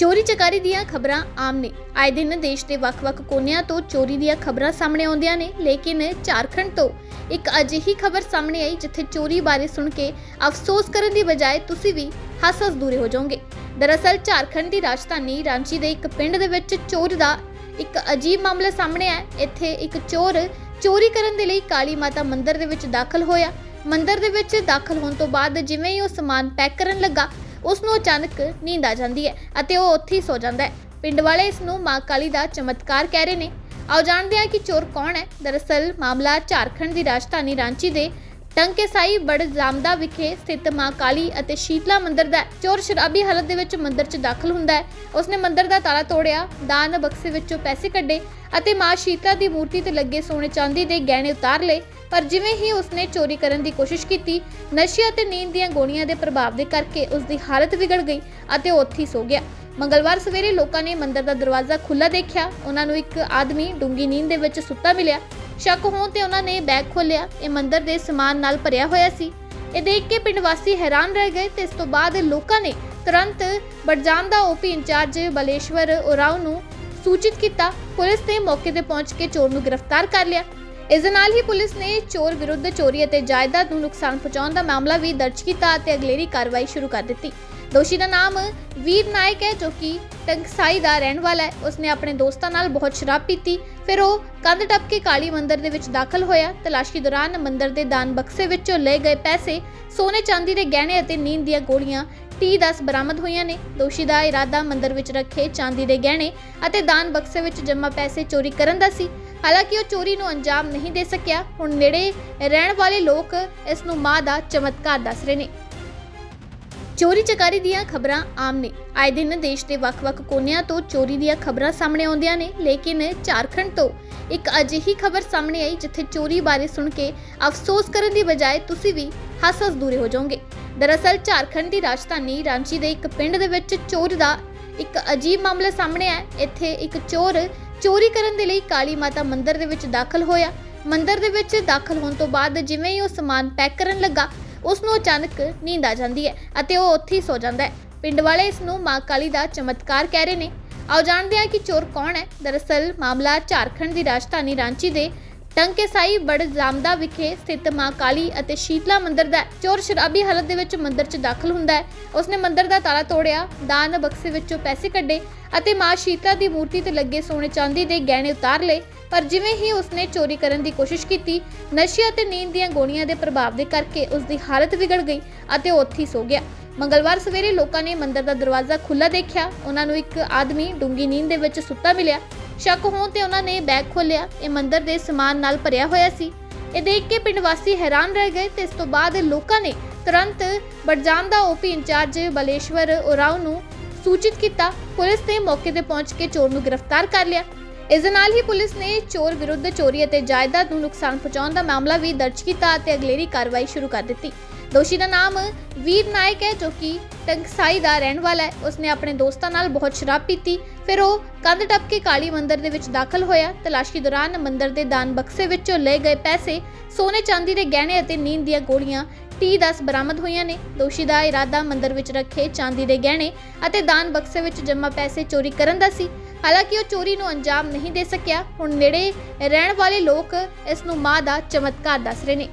ਚੋਰੀ ਚਕਾਰੀ ਦੀਆਂ ਖਬਰਾਂ ਆਮ ਨੇ। ਆਏ ਦਿਨ ਦੇਸ਼ ਦੇ ਵੱਖ-ਵੱਖ ਕੋਨਿਆਂ ਤੋਂ ਚੋਰੀ ਦੀਆਂ ਖਬਰਾਂ ਸਾਹਮਣੇ ਆਉਂਦੀਆਂ ਨੇ, ਲੇਕਿਨ ਝਾਰਖੰਡ ਤੋਂ ਇੱਕ ਅਜਿਹੀ ਖਬਰ ਸਾਹਮਣੇ ਆਈ ਜਿੱਥੇ ਚੋਰੀ ਬਾਰੇ ਸੁਣ ਕੇ ਅਫਸੋਸ ਕਰਨ ਦੀ ਬਜਾਏ ਤੁਸੀਂ ਵੀ ਹੱਸ-ਹੱਸ ਦੂਰੇ ਹੋ ਜਾਓਗੇ। ਦਰਅਸਲ ਝਾਰਖੰਡ ਦੀ ਰਾਜਧਾਨੀ ਰਾਂਚੀ ਦੇ ਇੱਕ ਪਿੰਡ ਦੇ ਵਿੱਚ ਚੋਰ ਦਾ ਇੱਕ ਅਜੀਬ ਮਾਮਲਾ ਸਾਹਮਣੇ ਆਇਆ। ਇੱਥੇ ਇੱਕ ਚੋਰ ਚੋਰੀ ਕਰਨ ਦੇ ਲਈ ਕਾਲੀ ਮਾਤਾ ਮੰਦਿਰ ਦੇ ਵਿੱਚ ਦਾਖਲ ਹੋਇਆ। ਮੰਦਿਰ ਦੇ ਵਿੱਚ ਦਾਖਲ ਹੋਣ ਤੋਂ ਬਾਅਦ ਜਿਵੇਂ ਹੀ ਉਹ ਸਮਾਨ ਪੈਕ ਕਰਨ ਲੱਗਾ ਉਸ ਨੂੰ ਅਚਾਨਕ ਨੀਂਦ ਆ ਜਾਂਦੀ ਹੈ ਅਤੇ ਉਹ ਉੱਥੇ ਹੀ ਸੋ ਜਾਂਦਾ ਹੈ। ਪਿੰਡ ਵਾਲੇ ਇਸ ਨੂੰ ਮਾਂ ਕਾਲੀ ਦਾ ਚਮਤਕਾਰ ਕਹਿ ਰਹੇ ਨੇ। ਆਓ ਜਾਣਦੇ ਹਾਂ ਕਿ ਚੋਰ ਕੌਣ ਹੈ। ਦਰਅਸਲ ਮਾਮਲਾ ਝਾਰਖੰਡ ਦੀ ਰਾਜਧਾਨੀ ਰਾਂਚੀ ਦੇ ਟੰਕੇਸਾਈ ਬੜ ਜਾਮਦਾ ਵਿਖੇ ਸਥਿਤ ਮਾਂ ਕਾਲੀ ਅਤੇ ਸ਼ੀਤਲਾ ਮੰਦਿਰ ਦਾ ਚੋਰ ਸ਼ਰਾਬੀ ਹਾਲਤ ਦੇ ਵਿੱਚ ਮੰਦਿਰ 'ਚ ਦਾਖਲ ਹੁੰਦਾ ਹੈ। ਉਸਨੇ ਮੰਦਿਰ ਦਾ ਤਾਲਾ ਤੋੜਿਆ, ਦਾਨ ਬਕਸੇ ਵਿੱਚੋਂ ਪੈਸੇ ਕੱਢੇ ਅਤੇ ਮਾਂ ਸ਼ੀਤਲਾ ਦੀ ਮੂਰਤੀ ਤੇ ਲੱਗੇ ਸੋਨੇ ਚਾਂਦੀ ਦੇ ਗਹਿਣੇ ਉਤਾਰ ਲਏ। ਪਰ ਜਿਵੇਂ ਹੀ ਉਸਨੇ ਚੋਰੀ ਕਰਨ ਦੀ ਕੋਸ਼ਿਸ਼ ਕੀਤੀ ਨਸ਼ੇ ਅਤੇ ਨੀਂਦ ਦੀਆਂ ਗੋਲੀਆਂ ਦੇ ਪ੍ਰਭਾਵ ਦੇ ਕਰਕੇ ਉਸ ਦੀ ਹਾਲਤ ਵਿਗੜ ਗਈ ਅਤੇ ਉਹ ਉੱਥੇ ਹੀ ਸੋ ਗਿਆ। ਮੰਗਲਵਾਰ ਸਵੇਰੇ ਲੋਕਾਂ ਨੇ ਮੰਦਿਰ ਦਾ ਦਰਵਾਜ਼ਾ ਖੁੱਲ੍ਹਾ ਦੇਖਿਆ। ਉਹਨਾਂ ਨੂੰ ਇੱਕ ਆਦਮੀ ਡੂੰਗੀ ਨੀਂਦ ਦੇ ਵਿੱਚ ਸੁੱਤਾ ਮਿਲਿਆ। ਸ਼ੱਕ ਹੋਣ ਤੇ ਉਹਨਾਂ ਨੇ ਬੈਗ ਖੋਲ੍ਹਿਆ। ਇਹ ਮੰਦਿਰ ਦੇ ਸਮਾਨ ਨਾਲ ਭਰਿਆ ਹੋਇਆ ਸੀ। ਇਹ ਦੇਖ ਕੇ ਪਿੰਡ ਵਾਸੀ ਹੈਰਾਨ ਰਹਿ ਗਏ ਤੇ ਇਸ ਤੋਂ ਬਾਅਦ ਲੋਕਾਂ ਨੇ ਤੁਰੰਤ ਬੜਜਾਨ ਦਾ ਓਪੀ ਇੰਚਾਰਜ ਬਲੇਸ਼ਵਰ ਉਰਾਓ ਨੂੰ ਸੂਚਿਤ ਕੀਤਾ। ਪੁਲਿਸ ਨੇ ਮੌਕੇ ਤੇ ਪਹੁੰਚ ਕੇ ਚੋਰ ਨੂੰ ਗ੍ਰਿਫਤਾਰ ਕਰ ਲਿਆ। ਇਸ ਦੇ ਨਾਲ ਹੀ ਪੁਲਿਸ ਨੇ ਚੋਰ ਵਿਰੁੱਧ ਚੋਰੀ ਅਤੇ ਜਾਇਦਾਦ ਨੂੰ ਨੁਕਸਾਨ ਪਹੁੰਚਾਉਣ ਦਾ ਮਾਮਲਾ ਵੀ ਦਰਜ ਕੀਤਾ ਅਤੇ ਅਗਲੇਰੀ ਕਾਰਵਾਈ ਸ਼ੁਰੂ ਕਰ ਦਿੱਤੀ। ਦੋਸ਼ੀ ਦਾ ਨਾਮ ਵੀਰ ਨਾਇਕ ਹੈ ਜੋ ਕਿ ਟੰਕਸਾਈ ਦਾ ਰਹਿਣ ਵਾਲਾ ਹੈ। ਉਸਨੇ ਆਪਣੇ ਦੋਸਤਾਂ ਨਾਲ ਬਹੁਤ ਸ਼ਰਾਬ ਪੀਤੀ। ਫਿਰ ਉਹ ਕੰਧ ਟੱਪ ਕੇ ਕਾਲੀ ਮੰਦਰ ਦੇ ਵਿੱਚ ਦਾਖਲ ਹੋਇਆ। ਤਲਾਸ਼ੀ ਦੌਰਾਨ ਮੰਦਰ ਦੇ ਦਾਨ ਬਕਸੇ ਵਿੱਚੋਂ ਲਏ ਗਏ ਪੈਸੇ, ਸੋਨੇ, ਚਾਂਦੀ ਦੇ ਗਹਿਣੇ ਅਤੇ ਨੀਂਦ ਦੀਆਂ ਗੋਲੀਆਂ ਟੀ-10 ਬਰਾਮਦ ਹੋਈਆਂ ਨੇ। ਦੋਸ਼ੀ ਦਾ ਇਰਾਦਾ ਮੰਦਰ ਵਿੱਚ ਰੱਖੇ ਚਾਂਦੀ ਦੇ ਗਹਿਣੇ ਅਤੇ ਦਾਨ ਬਕਸੇ ਵਿੱਚ ਜਮ੍ਹਾਂ ਪੈਸੇ ਚੋਰੀ ਕਰਨ ਦਾ ਸੀ। ਹਾਲਾਂਕਿ ਉਹ ਚੋਰੀ ਨੂੰ ਅੰਜਾਮ ਨਹੀਂ ਦੇ ਸਕਿਆ। ਹੁਣ ਨੇੜੇ ਰਹਿਣ ਵਾਲੇ ਲੋਕ ਇਸ ਨੂੰ ਮਾਂ ਦਾ ਚਮਤਕਾਰ ਦੱਸ ਰਹੇ ਨੇ। ਚੋਰੀ ਚਕਾਰੀ ਦੀਆਂ ਖਬਰਾਂ ਆਮ ਨੇ। ਆਏ ਦਿਨ ਦੇਸ਼ ਦੇ ਵੱਖ-ਵੱਖ ਕੋਨਿਆਂ ਤੋਂ ਚੋਰੀ ਦੀਆਂ ਖਬਰਾਂ ਸਾਹਮਣੇ ਆਉਂਦੀਆਂ ਨੇ, ਲੇਕਿਨ ਝਾਰਖੰਡ ਤੋਂ ਇੱਕ ਅਜਿਹੀ ਖਬਰ ਸਾਹਮਣੇ ਆਈ, ਜਿੱਥੇ ਚੋਰੀ ਬਾਰੇ ਸੁਣ ਕੇ ਅਫਸੋਸ ਕਰਨ ਦੀ ਬਜਾਏ ਤੁਸੀਂ ਵੀ ਹੱਸ-ਹੱਸ ਦੂਰੇ ਹੋ ਜਾਓਗੇ। ਦਰਅਸਲ ਝਾਰਖੰਡ ਦੀ ਰਾਜਧਾਨੀ ਰਾਂਚੀ ਦੇ ਇੱਕ ਪਿੰਡ ਦੇ ਵਿੱਚ ਚੋਰ ਦਾ ਇੱਕ ਅਜੀਬ ਮਾਮਲਾ ਸਾਹਮਣੇ ਆਇਆ। ਇੱਥੇ ਇੱਕ ਚੋਰ ਚੋਰੀ ਕਰਨ ਦੇ ਲਈ ਕਾਲੀ ਮਾਤਾ ਮੰਦਿਰ ਦੇ ਵਿੱਚ ਦਾਖਲ ਹੋਇਆ। ਮੰਦਿਰ ਦੇ ਵਿੱਚ ਦਾਖਲ ਹੋਣ ਤੋਂ ਬਾਅਦ ਜਿਵੇਂ ਹੀ ਉਹ ਸਮਾਨ ਪੈਕ ਕਰਨ ਲੱਗਾ ਉਸ ਨੂੰ ਅਚਾਨਕ ਨੀਂਦ ਆ ਜਾਂਦੀ ਹੈ ਅਤੇ ਉਹ ਉੱਥੇ ਹੀ ਸੋ ਜਾਂਦਾ ਹੈ। ਪਿੰਡ ਵਾਲੇ ਇਸ ਨੂੰ ਮਾਂ ਕਾਲੀ ਦਾ ਚਮਤਕਾਰ ਕਹਿ ਰਹੇ ਨੇ। ਆਓ ਜਾਣਦੇ ਹਾਂ ਕਿ ਚੋਰ ਕੌਣ ਹੈ। ਦਰਅਸਲ ਮਾਮਲਾ ਝਾਰਖੰਡ ਦੀ ਰਾਜਧਾਨੀ ਰਾਂਚੀ ਦੇ ਟੰਕੇਸਾਈ ਬੜ ਜਾਮਦਾ ਵਿਖੇ ਸਥਿਤ ਮਾਂ ਕਾਲੀ ਅਤੇ ਸ਼ੀਤਲਾ ਮੰਦਿਰ ਦਾ ਚੋਰ ਸ਼ਰਾਬੀ ਹਾਲਤ ਦੇ ਵਿੱਚ ਮੰਦਿਰ 'ਚ ਦਾਖਲ ਹੁੰਦਾ ਹੈ। ਉਸਨੇ ਮੰਦਿਰ ਦਾ ਤਾਲਾ ਤੋੜਿਆ, ਦਾਨ ਬਕਸੇ ਵਿੱਚੋਂ ਪੈਸੇ ਕੱਢੇ ਅਤੇ ਮਾਂ ਸ਼ੀਤਲਾ ਦੀ ਮੂਰਤੀ ਤੇ ਲੱਗੇ ਸੋਨੇ ਚਾਂਦੀ ਦੇ ਗਹਿਣੇ ਉਤਾਰ ਲਏ। ਪਰ ਜਿਵੇਂ ਹੀ ਉਸਨੇ ਚੋਰੀ ਕਰਨ ਦੀ ਕੋਸ਼ਿਸ਼ ਕੀਤੀ ਨਸ਼ੇ ਅਤੇ ਨੀਂਦ ਦੀਆਂ ਗੋਲੀਆਂ ਦੇ ਪ੍ਰਭਾਵ ਦੇ ਕਰਕੇ ਉਸ ਦੀ ਹਾਲਤ ਵਿਗੜ ਗਈ ਅਤੇ ਉਹ ਉੱਥੇ ਹੀ ਸੋ ਗਿਆ। ਮੰਗਲਵਾਰ ਸਵੇਰੇ ਲੋਕਾਂ ਨੇ ਮੰਦਿਰ ਦਾ ਦਰਵਾਜ਼ਾ ਖੁੱਲ੍ਹਾ ਦੇਖਿਆ। ਉਹਨਾਂ ਨੂੰ ਇੱਕ ਆਦਮੀ ਡੂੰਗੀ ਨੀਂਦ ਦੇ ਵਿੱਚ ਸੁੱਤਾ ਮਿਲਿਆ। ਸ਼ੱਕ ਹੋਣ ਤੇ ਉਹਨਾਂ ਨੇ ਬੈਗ ਖੋਲ੍ਹਿਆ। ਇਹ ਮੰਦਿਰ ਦੇ ਸਮਾਨ ਨਾਲ ਭਰਿਆ ਹੋਇਆ ਸੀ। ਇਹ ਦੇਖ ਕੇ ਪਿੰਡ ਵਾਸੀ ਹੈਰਾਨ ਰਹਿ ਗਏ ਤੇ ਇਸ ਤੋਂ ਬਾਅਦ ਲੋਕਾਂ ਨੇ ਤੁਰੰਤ ਬੜਜਾਨ ਦਾ ਓਪੀ ਇੰਚਾਰਜ ਬਲੇਸ਼ਵਰ ਉਰਾਓ ਨੂੰ ਸੂਚਿਤ ਕੀਤਾ। ਪੁਲਿਸ ਨੇ ਮੌਕੇ ਤੇ ਪਹੁੰਚ ਕੇ ਚੋਰ ਨੂੰ ਗ੍ਰਿਫਤਾਰ ਕਰ ਲਿਆ। ਇਸ ਦੇ ਨਾਲ ਹੀ ਪੁਲਿਸ ਨੇ ਚੋਰ ਵਿਰੁੱਧ ਚੋਰੀ ਅਤੇ ਜਾਇਦਾਦ ਨੂੰ ਨੁਕਸਾਨ ਪਹੁੰਚਾਉਣ ਦਾ ਮਾਮਲਾ ਵੀ ਦਰਜ ਕੀਤਾ ਅਤੇ ਅਗਲੇਰੀ ਕਾਰਵਾਈ ਸ਼ੁਰੂ ਕਰ ਦਿੱਤੀ। ਦੋਸ਼ੀ ਦਾ ਨਾਮ ਵੀਰ ਨਾਇਕ ਹੈ ਜੋ ਕਿ ਟੰਕਸਾਈ ਦਾ ਰਹਿਣ ਵਾਲਾ ਹੈ। ਉਸਨੇ ਆਪਣੇ ਦੋਸਤਾਂ ਨਾਲ ਬਹੁਤ ਸ਼ਰਾਬ ਪੀਤੀ। ਫਿਰ ਉਹ ਕੰਧ ਟੱਪ ਕੇ ਕਾਲੀ ਮੰਦਰ ਦੇ ਵਿੱਚ ਦਾਖਲ ਹੋਇਆ। ਤਲਾਸ਼ੀ ਦੌਰਾਨ ਮੰਦਰ ਦੇ ਦਾਨ ਬਕਸੇ ਵਿੱਚੋਂ ਲਏ ਗਏ ਪੈਸੇ, ਸੋਨੇ, ਚਾਂਦੀ ਦੇ ਗਹਿਣੇ ਅਤੇ ਨੀਂਦ ਦੀਆਂ ਗੋਲੀਆਂ ਟੀ-10 ਬਰਾਮਦ ਹੋਈਆਂ ਨੇ। ਦੋਸ਼ੀ ਦਾ ਇਰਾਦਾ ਮੰਦਰ ਵਿੱਚ ਰੱਖੇ ਚਾਂਦੀ ਦੇ ਗਹਿਣੇ ਅਤੇ ਦਾਨ ਬਕਸੇ ਵਿੱਚ ਜਮ੍ਹਾਂ ਪੈਸੇ ਚੋਰੀ ਕਰਨ ਦਾ ਸੀ। ਹਾਲਾਂਕਿ ਉਹ ਚੋਰੀ ਨੂੰ ਅੰਜਾਮ ਨਹੀਂ ਦੇ ਸਕਿਆ। ਹੁਣ ਨੇੜੇ ਰਹਿਣ ਵਾਲੇ ਲੋਕ ਇਸ ਨੂੰ ਮਾਂ ਦਾ ਚਮਤਕਾਰ ਦੱਸ ਰਹੇ ਨੇ।